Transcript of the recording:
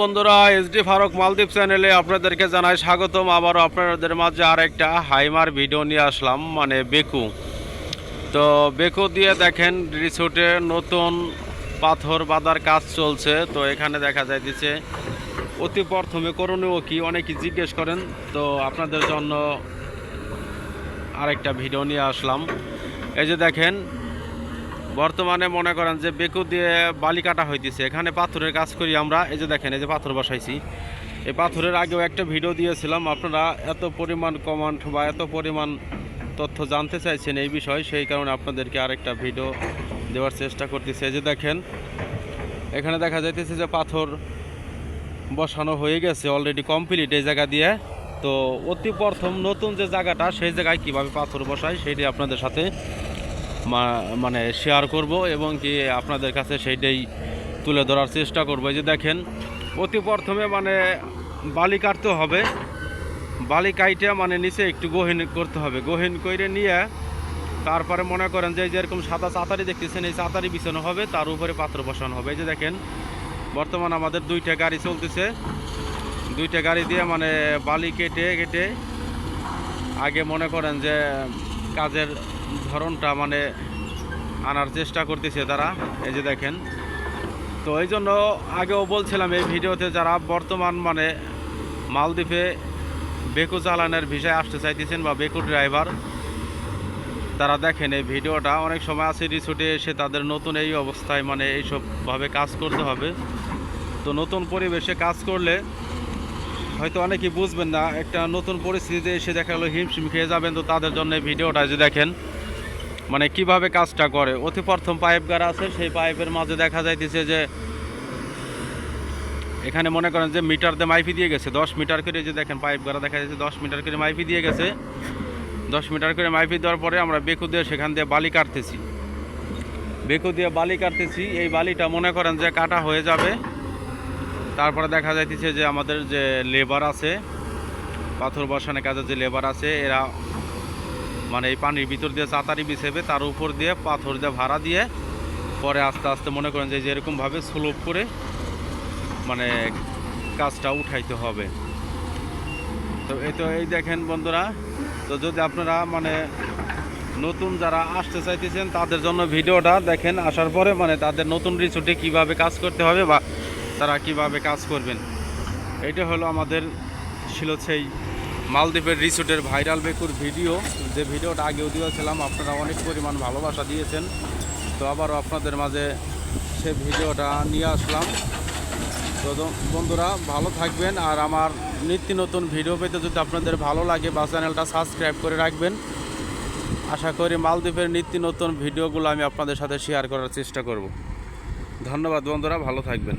বন্ধুরা এসডি ফারুক মালদ্বীপ চ্যানেলে আপনাদেরকে জানাই স্বাগতম। আবারও আপনাদের মাঝে আর একটা হাইমার ভিডিও নিয়ে আসলাম মানে বেকু। তো বেকু দিয়ে দেখেন, রিসোর্টে নতুন পাথর বাঁধার কাজ চলছে। তো এখানে দেখা যাইতেছে, অতি প্রথমে করণীয় কি? অনেকে জিজ্ঞেস করেন। তো আপনাদের জন্য আরেকটা ভিডিও নিয়ে আসলাম। এই যে দেখেন বর্তমানে মনে করেন যে বেকু দিয়ে বালি কাটা হইতেছে। এখানে পাথরের কাজ করি আমরা। এই যে দেখেন, এই যে পাথর বসাইছি। এই পাথরের আগেও একটা ভিডিও দিয়েছিলাম। আপনারা এত পরিমাণ কমান্ড বা এত পরিমাণ তথ্য জানতে চাইছেন এই বিষয়, সেই কারণে আপনাদেরকে আরেকটা ভিডিও দেওয়ার চেষ্টা করতেছি। এই যে দেখেন, এখানে দেখা যাইতেছে যে পাথর বসানো হয়ে গেছে অলরেডি কমপ্লিট এই জায়গা দিয়ে। তো অতি প্রথম নতুন যে জায়গাটা, সেই জায়গায় কীভাবে পাথর বসায় সেটি আপনাদের সাথে মানে শেয়ার করব এবং কি আপনাদের কাছে সেইটাই তুলে ধরার চেষ্টা করব। যে দেখেন, অতি প্রথমে মানে বালি কাটতে হবে। বালি কাইটে মানে নিচে একটু গহীন করতে হবে। গহীন করে নিয়ে তারপরে মনে করেন যে যেরকম সাদা চাতারি দেখতেছেন, এই চাতারি বিছানো হবে, তার উপরে পাত্র বসানো হবে। যে দেখেন, বর্তমান আমাদের দুইটা গাড়ি চলতেছে। দুইটা গাড়ি দিয়ে মানে বালি কেটে কেটে আগে মনে করেন যে কাজের ধরনটা মানে আনার চেষ্টা করতেছে তারা, এই যে দেখেন। তো এই জন্য আগেও বলছিলাম এই ভিডিওতে যারা বর্তমান মানে মালদ্বীপে বেকু চালানের ভিসায় আসতে চাইতেছেন বা বেকু ড্রাইভার, তারা দেখেন এই ভিডিওটা, অনেক সময় আছে রিসোর্টে এসে তাদের নতুন এই অবস্থায় মানে এইসবভাবে কাজ করতে হবে। তো নতুন পরিবেশে কাজ করলে হয়তো অনেকেই বুঝবেন না, একটা নতুন পরিস্থিতিতে এসে দেখা গেলো হিমশিম খেয়ে যাবেন, তো তাদের জন্য ভিডিওটা যে দেখেন মানে কীভাবে কাজটা করে। অতি প্রথম পাইপ আছে, সেই পাইপের মাঝে দেখা যাইতেছে যে, এখানে মনে করেন যে মিটার দিয়ে মাইপি দিয়ে গেছে, দশ মিটার করে যে দেখেন পাইপ গাড়া দেখা যাচ্ছে দশ মিটার করে মাইপি দিয়ে গেছে। দশ মিটার করে মাইপি দেওয়ার পরে আমরা বেকু দিয়ে সেখান দিয়ে বালি কাটতেছি। বেকু দিয়ে বালি কাটতেছি, এই বালিটা মনে করেন যে কাটা হয়ে যাবে। তারপরে দেখা যাইতেছে যে আমাদের যে লেবার আছে, পাথর বসানোর কাজে যে লেবার আছে, এরা মানে এই পানির ভিতর দিয়ে চাতারি বিছেবে, তার উপর দিয়ে পাথর দিয়ে ভাড়া দিয়ে পরে আস্তে আস্তে মনে করেন যে যেরকমভাবে স্লোপ করে মানে কাজটা উঠাইতে হবে। তো এই তো এই দেখেন বন্ধুরা, তো যদি আপনারা মানে নতুন যারা আসতে চাইতেছেন, তাদের জন্য ভিডিওটা দেখেন, আসার পরে মানে তাদের নতুন রিসোর্টে কীভাবে কাজ করতে হবে বা তারা কীভাবে কাজ করবেন? এটা হলো আমাদের, ছিল সেই মালদ্বীপের রিসোর্টের ভাইরাল বেকুর ভিডিও। যে ভিডিওটা আগেও দিয়েছিলাম, আপনারা অনেক পরিমাণ ভালোবাসা দিয়েছেন। তো আবারও আপনাদের মাঝে সে ভিডিওটা নিয়ে আসলাম। তো বন্ধুরা, ভালো থাকবেন। আর আমার নিত্য নতুন ভিডিও পেতে যদি আপনাদের ভালো লাগে, বা চ্যানেলটা সাবস্ক্রাইব করে রাখবেন। আশা করি মালদ্বীপের নিত্য নতুন ভিডিওগুলো আমি আপনাদের সাথে শেয়ার করার চেষ্টা করব। ধন্যবাদ বন্ধুরা, ভালো থাকবেন।